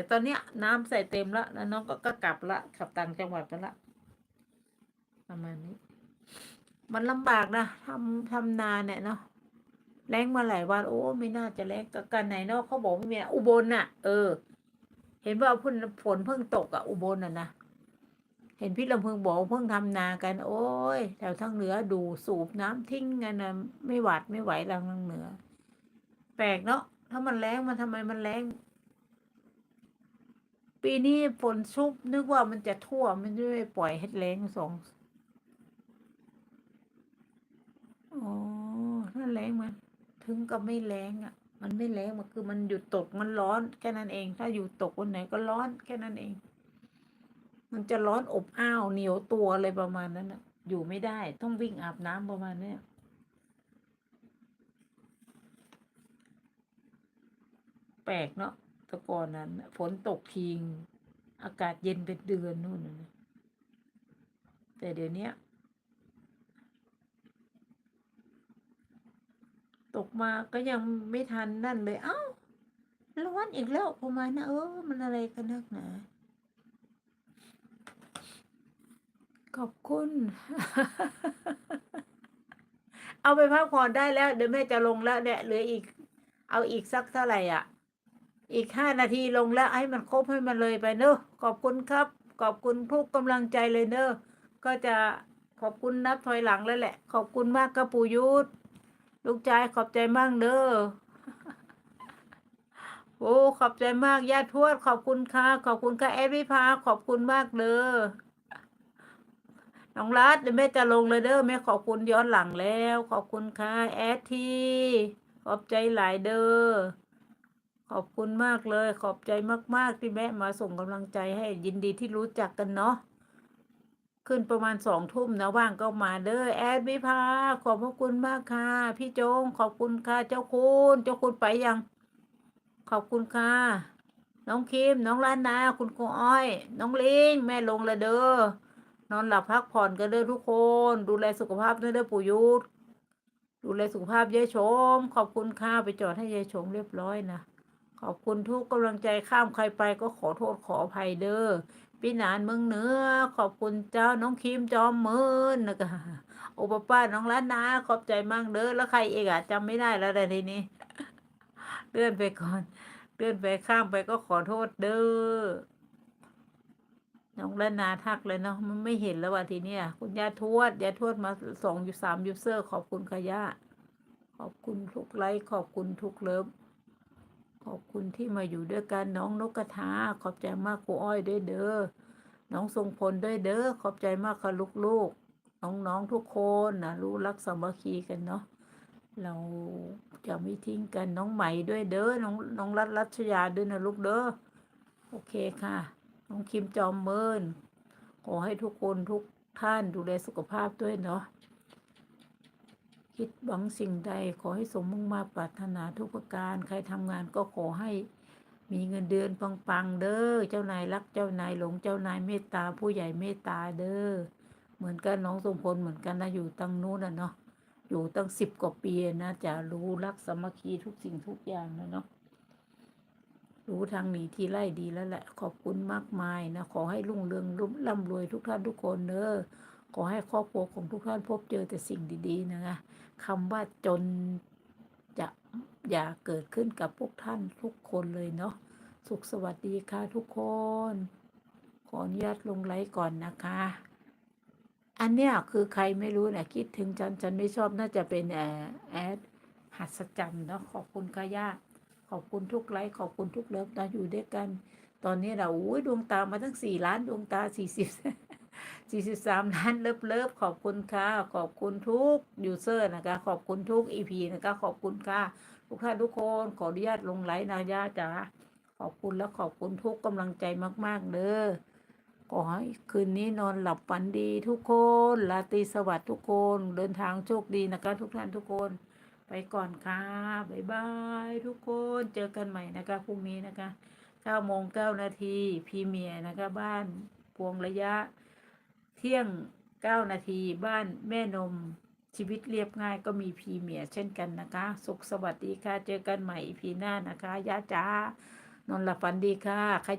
แต่ตอนเนี้ย น้ำใส่เต็มแล้วแล้วน้องก็ก็กลับละขับต่างจังหวัดไปละประมาณนี้ มันลำบากนะทำทำนาเนี่ยเนาะแรงมาหลายวันโอ้ไม่น่าจะแรงกับกันไหนเนาะเขาบอกไม่มีอุบลน่ะ เออ เห็นว่าพุ่นฝนเพิ่งตกอะอุบลน่ะนะเห็นพี่ลำพึงบอกเพิ่งทำนากัน โอ้ยแถวทางเหนือดูสูบน้ำทิ้งกันนะไม่หวาดไม่ไหวทางเหนือ แปลกเนาะถ้ามันแรงมันทำไมมันแรง ปีนี้ฝนชุบนึกว่ามันจะทั่วมมันไม่ปล่อยให้แรงสองอ๋อถ้าแรงมัน ถึงกับไม่แรงอะ มันไม่แรงมันคือมันหยุดตกมันร้อนแค่นั้นเอง ถ้าอยู่ตกวันไหนก็ร้อนแค่นั้นเอง มันจะร้อนอบอ้าวเหนียวตัวอะไรประมาณนั้นอะ อยู่ไม่ได้ต้องวิ่งอาบน้ำประมาณเนี้ยแปลกเนาะ แต่ก่อนนั้นฝนตกทิ้งอากาศเย็นเป็นเดือนนู่นนะแต่เดี๋ยวนี้ตกมาก็ยังไม่ทันนั่นเลย เอ้า ร้อนอีกแล้วประมาณนะเออ มันอะไรกันนักหนาขอบคุณ เอาไปพักผ่อนได้แล้ว เดี๋ยวแม่จะลงแล้วเนี่ยเหลืออีก เอาอีกสักเท่าไหร่อะ อีกห้านาทีลงแล้วให้มันครบให้มันเลยไปเนอะขอบคุณครับ ขอบคุณทุกกำลังใจเลยเนอะก็จะขอบคุณนับถอยหลังแล้วแหละ ขอบคุณมากกระปูยุทธลูกชายขอบใจมากเด้อโอ้ขอบใจมากญาติทวดขอบคุณค่ะ ขอบคุณค่ะแอดวิภาขอบคุณมากเด้อน้องรัดแม่จะลงเลยเด้อแม่ขอบคุณย้อนหลังแล้ว ขอบคุณค่ะแอดทีขอบใจหลายเด้อ ขอบคุณมากเลย ขอบใจมาก ๆ ที่แม่มาส่งกำลังใจให้ยินดีที่รู้จักกันเนาะขึ้นประมาณสองทุ่มนะว่างก็มาเด้อแอดวิภาขอบพระคุณมากค่ะ พี่โจง ขอบคุณค่ะ เจ้าคุณ เจ้าคุณไปยัง ขอบคุณค่ะ น้องคิมน้องล้านนาคุณครูอ้อย น้องลิงแม่ลงละเด้อนอนหลับพักผ่อนกันเด้อทุกคน ดูแลสุขภาพด้วยเด้อปู่ยุทธดูแลสุขภาพยายชม ขอบคุณค่ะไปจอดให้ยายชมเรียบร้อยนะ ขอบคุณทุกกำลังใจข้ามใครไปก็ขอโทษขออภัยเด้อพี่นานเมืองเหนือ ขอบคุณเจ้าน้องคิมจอมเมินนะก็โอปป้าน้องล้านนาขอบใจมากเด้อแล้วใครเอกอะจำไม่ได้แล้วแต่ทีนี้เลื่อนไปก่อนเลื่อนไปข้ามไปก็ขอโทษเด้อน้องล้านนาทักเลยเนาะมันไม่เห็นแล้วว่ะทีเนี้ยคุณยาทวดยาทวดมาสองอยู่สามยูเซอร์ ขอบคุณค่ะขอบคุณทุกไลค์ขอบคุณทุกเลิฟ ขอบคุณที่มาอยู่ด้วยกันน้องนกกระทาขอบใจมากครูอ้อยด้วยเด้อน้องทรงพลด้วยเด้อขอบใจมากค่ะลูกๆน้องๆทุกคนนะรู้รักสามัคคีกันเนาะเราจะไม่ทิ้งกันน้องใหม่ด้วยเด้อน้องน้องรัตรัชยาด้วยนะลูกเด้อโอเคค่ะ น้องคิมจอมเมินขอให้ทุกคนทุกท่านดูแลสุขภาพด้วยเนาะ คิดหวังสิ่งใดขอให้สมมุ่งมาปรารถนาทุกประการ ใครทำงานก็ขอให้มีเงินเดือนปังๆเด้อ เจ้านายรักเจ้านายหลงเจ้านายเมตตาผู้ใหญ่เมตตาเด้อ เหมือนกันน้องสมพลเหมือนกันนะอยู่ตั้งนู้นนะเนาะ อยู่ตั้งสิบกว่าปีนะจะรู้รักสามัคคีทุกสิ่งทุกอย่างนะเนาะ รู้ทางหนีที่ไล่ดีแล้วแหละ ขอบคุณมากมายนะ ขอให้รุ่งเรืองรุ่มร่ำรวยทุกท่านทุกคนเด้อ ขอให้ครอบครัวของทุกท่านพบเจอแต่สิ่งดี ๆ นะคะคำว่าจนจะอย่าเกิดขึ้นกับพวกท่านทุกคนเลยเนาะ สุขสวัสดีค่ะทุกคน ขออนุญาตลงไลค์ก่อนนะคะ อันเนี้ยคือใครไม่รู้นะคิดถึงฉันฉันไม่ชอบน่าจะเป็นแอดแอดหัสจันเนาะขอบคุณค่ะย่าขอบคุณทุกไลค์ขอบคุณทุกเลิฟนะอยู่ด้วยกัน ตอนนี้เราอุ้ยดวงตามาตั้งสี่ล้านดวงตาสี่สิบ สี่สิบสามล้านเลิฟเลิฟขอบคุณค่ะ ขอบคุณทุกยูเซอร์นะคะ ขอบคุณทุกอีพีนะคะ ขอบคุณค่ะทุกท่านทุกคนขออนุญาตลงไลน์นะย่าจ๋าขอบคุณและขอบคุณทุกกำลังใจมาก ๆ เด้อขอให้คืนนี้นอนหลับฝันดีทุกคนลาตรีสวัสดิ์ทุกคน เดินทางโชคดีนะคะ ทุกท่านทุกคน ไปก่อนค่ะบ๊ายบายทุกคนเจอกันใหม่นะคะพรุ่งนี้นะคะ9โมง9นาทีพีเมียนะคะบ้านพวงระยะ เที่ยง9นาทีบ้านแม่นมชีวิตเรียบง่ายก็มีพรีเมียเช่นกันนะคะ สุขสวัสดีค่ะ เจอกันใหม่พีหน้านะคะย่าจ้านอนหลับฝันดีค่ะใคร